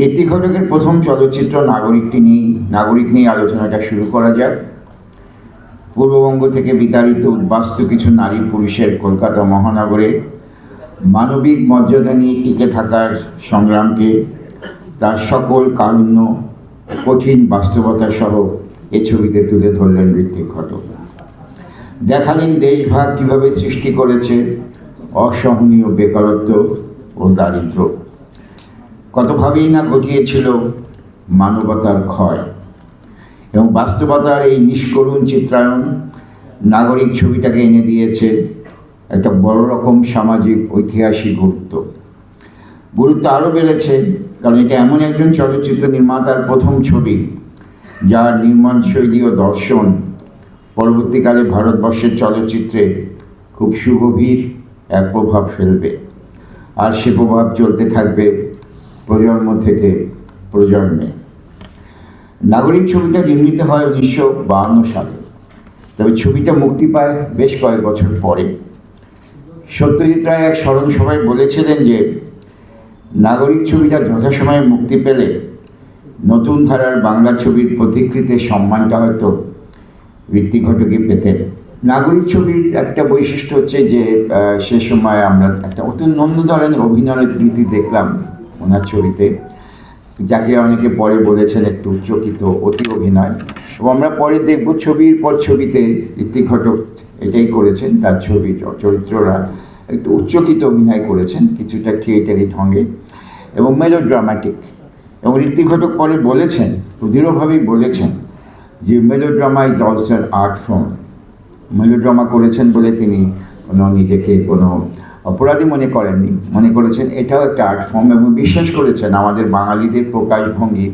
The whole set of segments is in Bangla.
ঋত্বিক ঘটকের প্রথম চলচ্চিত্র নাগরিকটি নিয়ে, নাগরিক নিয়ে আলোচনাটা শুরু করা যাক। পূর্ববঙ্গ থেকে বিতাড়িত উদ্বাস্তু কিছু নারী পুরুষের কলকাতা মহানগরে মানবিক মর্যাদা নিয়ে টিকে থাকার সংগ্রামকে, তার সকল কারুণ্য কঠিন বাস্তবতা সহ এ ছবিতে তুলে ধরলেন ঋত্বিক ঘটক। দেখালেন দেশভাগ কীভাবে সৃষ্টি করেছে, অসহনীয় বেকারত্ব ও দারিদ্র্য। কতভাবেই না ঘটিয়েছিল মানবতার ক্ষয়। এবং বাস্তবতার এই নিষ্করুণ চিত্রায়ন নাগরিক ছবিটাকে এনে দিয়েছে একটা বড় রকম সামাজিক ঐতিহাসিক গুরুত্ব। গুরুত্ব আরও বেড়েছে, কারণ এটা এমন একজন চলচ্চিত্র নির্মাতার প্রথম ছবি, যার নির্মাণ শৈলী ও দর্শন পরবর্তীকালে ভারতবর্ষের চলচ্চিত্রে খুব সুগভীর এক প্রভাব ফেলবে। আর সে প্রভাব চলতে থাকবে প্রজন্ম থেকে প্রজন্মে নাগরিক ছবিটা নির্মিত হয় উনিশশো বাহান্ন সালে। তবে ছবিটা মুক্তি পায় বেশ কয়েক বছর পরে। সত্যজিৎ রায় এক স্মরণ সভায় বলেছিলেন যে, নাগরিক ছবিটা যথাসময়ে মুক্তি পেলে নতুন ধারার বাংলা ছবির প্রতিকৃতির সম্মানটা হয়তো ঋত্বিক ঘটকই পেতেন। নাগরিক ছবির একটা বৈশিষ্ট্য হচ্ছে যে সে সময় আমরা একটা অত্যন্ত অন্য ধরনের অভিনয়ের রীতি দেখলাম। ওনার ছবিতে যাকে অনেকে পরে বলেছেন একটু উচ্চকিত অতি অভিনয়। এবং আমরা পরে দেখব ছবির পর ছবিতে ঋত্বিক ঘটক এটাই করেছেন, তার ছবি চরিত্ররা একটু উচ্চকিত অভিনয় করেছেন, কিছুটা থিয়েটারি ঢঙ্গে। এবং মেলোড্রামাটিক এবং ঋত্বিক ঘটক পরে বলেছেন দৃঢ়ভাবেই বলেছেন যে melodrama is also art form melodrama করেছেন বলে তিনি কোনো নিজেকে কোনো অপরাধী মনে করেননি। মনে করেছেন এটাও একটা আর্ট ফর্ম এবং বিশ্বাস করেছেন আমাদের বাঙালিদের প্রকাশভঙ্গি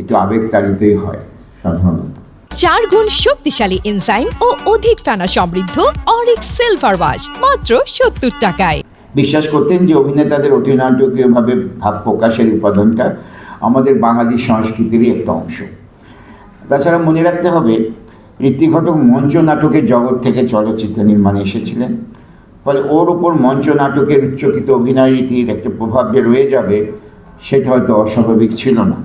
একটু আবেগতাড়িতই হয় সাধারণত। চার গুণ শক্তিশালী এনজাইম ও অধিক ফেনা সমৃদ্ধ অরিক সিলভার ওয়াশ মাত্র সত্তর টাকায়। বিশ্বাস করতেন যে অভিনেতাদের অতিনাটকীয়ভাবে ভাব প্রকাশের উপাদানটা আমাদের বাঙালি সংস্কৃতিরই একটা অংশ। তাছাড়া মনে রাখতে হবে ঋত্বিক ঘটক মঞ্চ নাটকের জগৎ থেকে চলচ্চিত্র নির্মাণে এসেছিলেন। ফলে ওর ওপর মঞ্চ নাটকের উচ্চকিত অভিনয় রীতির একটা প্রভাব যে রয়ে যাবে, সেটা হয়তো অস্বাভাবিক ছিল না।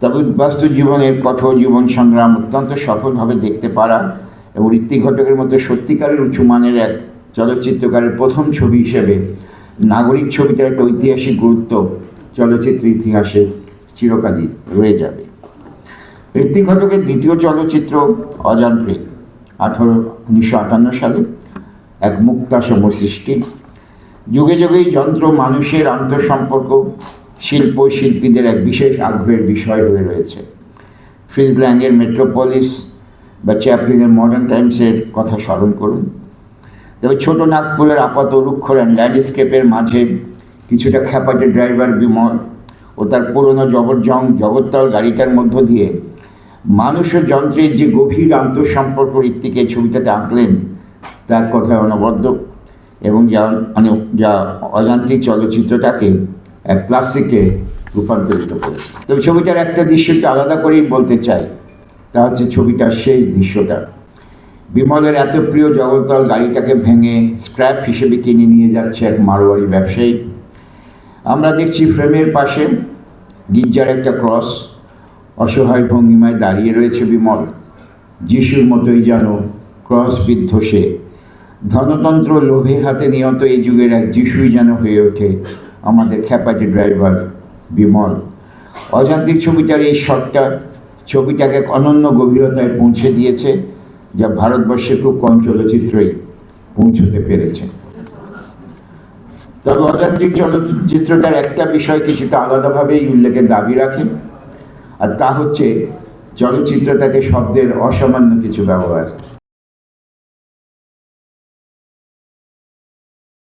তবে বাস্তু জীবনের কঠোর জীবন সংগ্রাম অত্যন্ত সফলভাবে দেখতে পারা এবং ঋত্বিক ঘটকের মতো সত্যিকারের উঁচু মানের এক চলচ্চিত্রকারের প্রথম ছবি হিসেবে নাগরিক ছবিটার একটা ঐতিহাসিক গুরুত্ব চলচ্চিত্র ইতিহাসে চিরকালই রয়ে যাবে। ঋত্বিক ঘটকের দ্বিতীয় চলচ্চিত্র অযান্ত্রিক আঠারো, উনিশশো আটান্ন সালে এক মুক্তা সম সৃষ্টি। যুগে যুগেই যন্ত্র মানুষের আন্তঃসম্পর্ক, শিল্প শিল্পীদের এক বিশেষ আগ্রহের বিষয় হয়ে রয়েছে। ফ্রিজল্যান্ডের মেট্রোপলিস বা চ্যাপলিনের মডার্ন টাইমসের কথা স্মরণ করুন। তবে ছোট নাগপুরের আপাত রুক্ষ ল্যান্ডস্কেপের মাঝে কিছুটা খ্যাপাটে ড্রাইভার বিমল ও তার পুরনো জবরজং জগত্তল গাড়িটার মধ্য দিয়ে মানুষ ও যন্ত্রের যে গভীর আন্তঃসম্পর্ক ঋত্বিকে ছবিটাতে আঁকলেন তার কথায় অনবদ্য এবং যা মানে যা অযান্ত্রিক চলচ্চিত্রটাকে এক ক্লাসিকে রূপান্তরিত করেছে। তবে ছবিটার একটা দৃশ্যটা আলাদা করেই বলতে চাই, তা হচ্ছে ছবিটার শেষ দৃশ্যটা। বিমলের এত প্রিয় জগদ্দল গাড়িটাকে ভেঙে স্ক্র্যাপ হিসেবে কিনে নিয়ে যাচ্ছে এক মারোয়ারি ব্যবসায়ী। আমরা দেখছি ফ্রেমের পাশে গির্জার একটা ক্রস, অসহায় ভঙ্গিমায় দাঁড়িয়ে রয়েছে বিমল। যিশুর মতোই যেন ক্রস বিদ্ধ সে ধনতন্ত্র লোভের হাতে নিয়ত এই যুগের এক যিশুই যেন হয়ে ওঠে আমাদের খ্যাপাটি ড্রাইভার বিমল। অযান্ত্রিক ছবিটার এই শটটা ছবিটাকে এক অনন্য গভীরতায় পৌঁছে দিয়েছে, যা ভারতবর্ষের খুব কম চলচ্চিত্রই পৌঁছতে পেরেছে। তবে অযান্ত্রিক চলচ্চিত্রটার একটা বিষয় কিছুটা আলাদাভাবেই উল্লেখের দাবি রাখে, আর তা হচ্ছে চলচ্চিত্রটাকে শব্দের অসামান্য কিছু ব্যবহার।